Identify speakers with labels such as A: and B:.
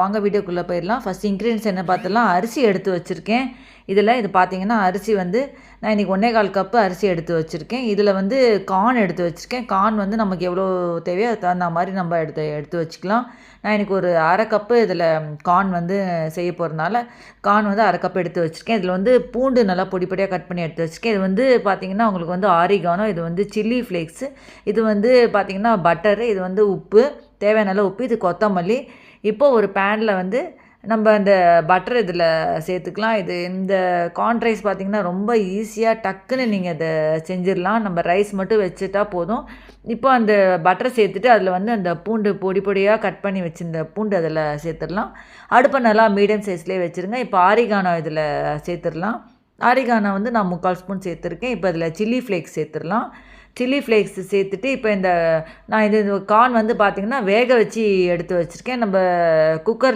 A: வாங்க வீடியோக்குள்ளே போயிடலாம். ஃபஸ்ட் இன்க்ரீடியன்ஸ் என்ன பார்த்துலாம் அரிசி எடுத்து வச்சுருக்கேன். இதில் இது பார்த்தீங்கன்னா அரிசி வந்து நான் இன்றைக்கி ஒன்றே கால் கப்பு அரிசி எடுத்து வச்சுருக்கேன். இதில் வந்து கார்ன் எடுத்து வச்சுருக்கேன். கார்ன் வந்து நமக்கு எவ்வளோ தேவையோ அது தகுந்த மாதிரி நம்ம எடுத்து எடுத்து வச்சுக்கலாம். நான் இன்றைக்கி ஒரு அரை கப்பு இதில் கார்ன் வந்து செய்ய போகிறதுனால கார்ன் வந்து அரை கப்பு எடுத்து வச்சுருக்கேன். இதில் வந்து பூண்டு நல்லா பொடி பொடியாக கட் பண்ணி எடுத்து வச்சுருக்கேன். இது வந்து பார்த்திங்கன்னா உங்களுக்கு வந்து ஆரிகானோ இது வந்து சில்லி ஃப்ளேக்ஸு இது வந்து பார்த்திங்கன்னா பட்டரு இது வந்து உப்பு தேவையான அளவு உப்பு இது கொத்தமல்லி. இப்போ ஒரு பேனில் வந்து நம்ம இந்த பட்டர் இதில் சேர்த்துக்கலாம். இது இந்த கார்ன் ரைஸ் பார்த்திங்கன்னா ரொம்ப ஈஸியாக டக்குன்னு நீங்கள் இதை செஞ்சிடலாம். நம்ம ரைஸ் மட்டும் வச்சுட்டா போதும். இப்போ அந்த பட்டரை சேர்த்துட்டு அதில் வந்து அந்த பூண்டு பொடி பொடியாக கட் பண்ணி வச்சுருந்த பூண்டு அதில் சேர்த்துடலாம். அடுப்பை நல்லா மீடியம் சைஸ்லேயே வச்சுருங்க. இப்போ ஆரிகானோ இதில் சேர்த்துடலாம். ஆரிகானா வந்து நான் முக்கால் ஸ்பூன் சேர்த்துருக்கேன். இப்போ அதில் சில்லி ஃப்ளேக்ஸ் சேர்த்துடலாம். சில்லி ஃப்ளேக்ஸ் சேர்த்துட்டு இப்போ இந்த நான் இது கார்ன் வந்து பார்த்திங்கன்னா வேக வச்சு எடுத்து வச்சுருக்கேன். நம்ம குக்கர்